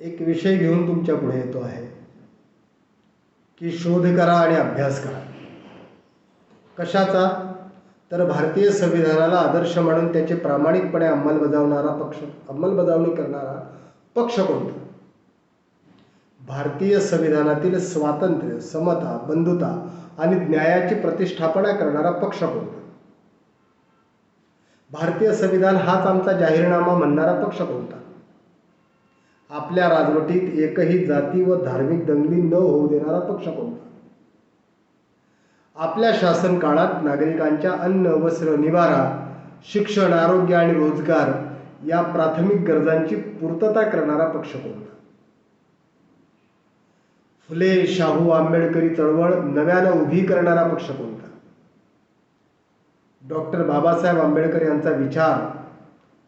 एक विषय घेऊन तुमच्यापुढे येतो आहे की शोध करा आणि अभ्यास करा. कशाचा? तर भारतीय संविधानाला आदर्श म्हणून त्याचे प्रामाणिकपणे अंमलबजावणारा पक्ष अंमलबजावणी करणारा पक्ष कोणता? भारतीय संविधानातील स्वातंत्र्य समता बंधुता आणि न्यायाची प्रतिष्ठापना करणारा पक्ष कोणता? भारतीय संविधान हाच आमचा जाहीरनामा म्हणणारा पक्ष कोणता? आपल्या राजवटीत एकही जाती व धार्मिक दंगली न होऊ देणारा पक्ष कोणता? आपल्या शासन काळात नागरिकांच्या अन्न वस्त्र निवारा शिक्षण आरोग्य आणि रोजगार या प्राथमिक गरजांची पूर्तता करणारा पक्ष कोणता? फुले शाहू आंबेडकरी चळवळ नव्यानं उभी करणारा पक्ष कोणता? डॉक्टर बाबासाहेब आंबेडकर यांचा विचार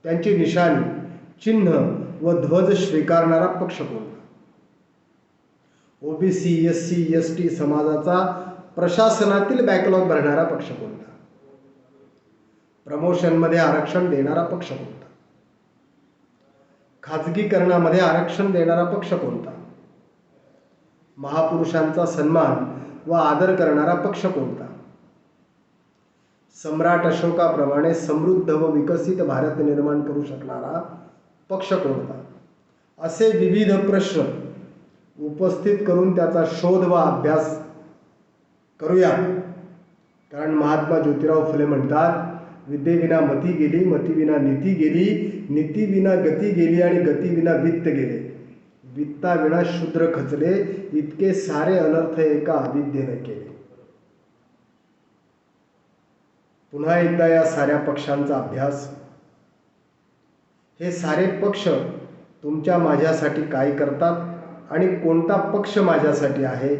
त्यांची निशाणी चिन्ह व ध्वज स्वीकारणारा पक्ष कोणता OBC S C S T समाजाचा प्रशासनातील बॅकलॉग भरणारा पक्ष कोणता प्रमोशनमध्ये आरक्षण देणारा पक्ष कोणता खाजगीकरणामध्ये आरक्षण देणारा पक्ष कोणता महापुरुषांचा सन्मान व आदर करणारा पक्ष कोणता सम्राट अशोकाप्रमाणे समृद्ध व विकसित भारत निर्माण करू शकणारा पक्ष कोणता असे विविध प्रश्न उपस्थित करून त्याचा शोध व अभ्यास करूया. कारण महात्मा ज्योतिराव फुले म्हणतात विद्येविना मती गेली मतीविना नीती गेली नीतीविना गती गेली आणि गतीविना वित्त गेले. वित्ताविना शूद्र खचले इतके सारे अनर्थ एका अविद्येने केले. पुन्हा एकदा या साऱ्या पक्षांचा अभ्यास. हे सारे पक्ष तुमच्या माझ्यासाठी काय करतात आणि कोणता पक्ष माझ्यासाठी आहे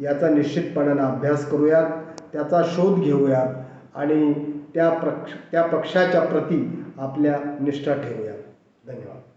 याचा निश्चितपणानं अभ्यास करूयात त्याचा शोध घेऊयात आणि त्या प्रक्ष त्या पक्षाच्या प्रती आपल्या निष्ठा ठेवूयात. धन्यवाद.